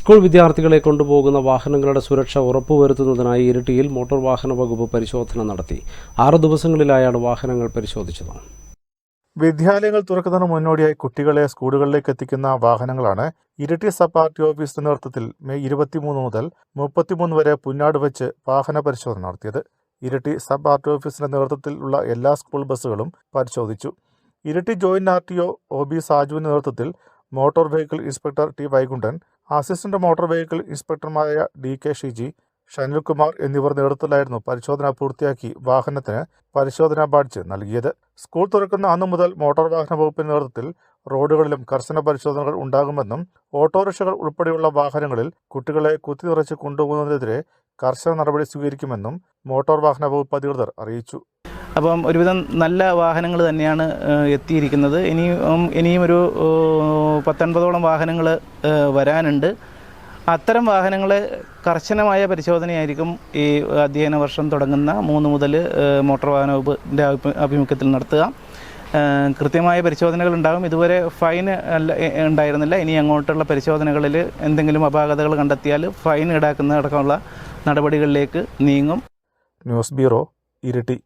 School വിദ്യാർത്ഥികളെ കൊണ്ടുപോകുന്ന വാഹനങ്ങളുടെ സുരക്ഷ ഉറപ്പുവരുത്തുന്നതിനായി ഇരിട്ടിയിൽ മോട്ടോർ വാഹന വകുപ്പ് പരിശോധന നടത്തി. ആറു ദിവസങ്ങളിലായാണ് വാഹനങ്ങൾ പരിശോധിച്ചത്. വിദ്യാലയങ്ങൾ തുറക്കുന്നതിന് മുന്നോടിയായി കുട്ടികളെ സ്കൂളുകളിലേക്ക് എത്തിക്കുന്ന വാഹനങ്ങളാണ് ഇരട്ടി സബ് ആർ ടി ഓഫീസിന്റെ നേതൃത്വത്തിൽ മെയ് ഇരുപത്തിമൂന്ന് മുതൽ മുപ്പത്തിമൂന്ന് വരെ പുന്നാട് വെച്ച് വാഹന പരിശോധന നടത്തിയത്. ഇരിട്ടി സബ് ആർ ടി ഓഫീസിന്റെ നേതൃത്വത്തിലുള്ള എല്ലാ സ്കൂൾ ബസ്സുകളും പരിശോധിച്ചു. ഇരട്ടി joint R T O B സാജുവിന്റെ നേതൃത്വത്തിൽ motor vehicle inspector T Vaikunthan assistant motor vehicle ഇൻസ്പെക്ടർമാരായ D K Shiji Shanilkumar എന്നിവർ നേതൃത്വത്തിലായിരുന്നു പരിശോധന പൂർത്തിയാക്കി വാഹനത്തിന് പരിശോധനാ ബാഡ്ജ് നൽകിയത്. സ്കൂൾ തുറക്കുന്ന അന്നു മുതൽ മോട്ടോർ വാഹന വകുപ്പിന്റെ നേതൃത്വത്തിൽ റോഡുകളിലും കർശന പരിശോധനകൾ ഉണ്ടാകുമെന്നും ഓട്ടോറിക്ഷകൾ ഉൾപ്പെടെയുള്ള വാഹനങ്ങളിൽ കുട്ടികളെ കുത്തി നിറച്ച് കൊണ്ടുപോകുന്നതിനെതിരെ കർശന നടപടി സ്വീകരിക്കുമെന്നും മോട്ടോർ വാഹന വകുപ്പ് അധികൃതർ അറിയിച്ചു. അപ്പം ഒരുവിധം നല്ല വാഹനങ്ങൾ തന്നെയാണ് എത്തിയിരിക്കുന്നത്. ഇനിയും ഇനിയും ഒരു പത്തൊൻപതോളം വാഹനങ്ങൾ വരാനുണ്ട്. അത്തരം വാഹനങ്ങളെ കർശനമായ പരിശോധനയായിരിക്കും ഈ അധ്യയന വർഷം തുടങ്ങുന്ന മൂന്ന് മുതൽ മോട്ടോർ വാഹന വകുപ്പിന്റെ ആഭിമുഖ്യത്തിൽ നടത്തുക. കൃത്യമായ പരിശോധനകൾ ഉണ്ടാകും. ഇതുവരെ ഫൈൻ ഉണ്ടായിരുന്നില്ല. ഇനി അങ്ങോട്ടുള്ള പരിശോധനകളിൽ എന്തെങ്കിലും അപാകതകൾ കണ്ടെത്തിയാൽ ഫൈൻ ഈടാക്കുന്ന അടക്കമുള്ള നടപടികളിലേക്ക് നീങ്ങും. News bureau Iritty.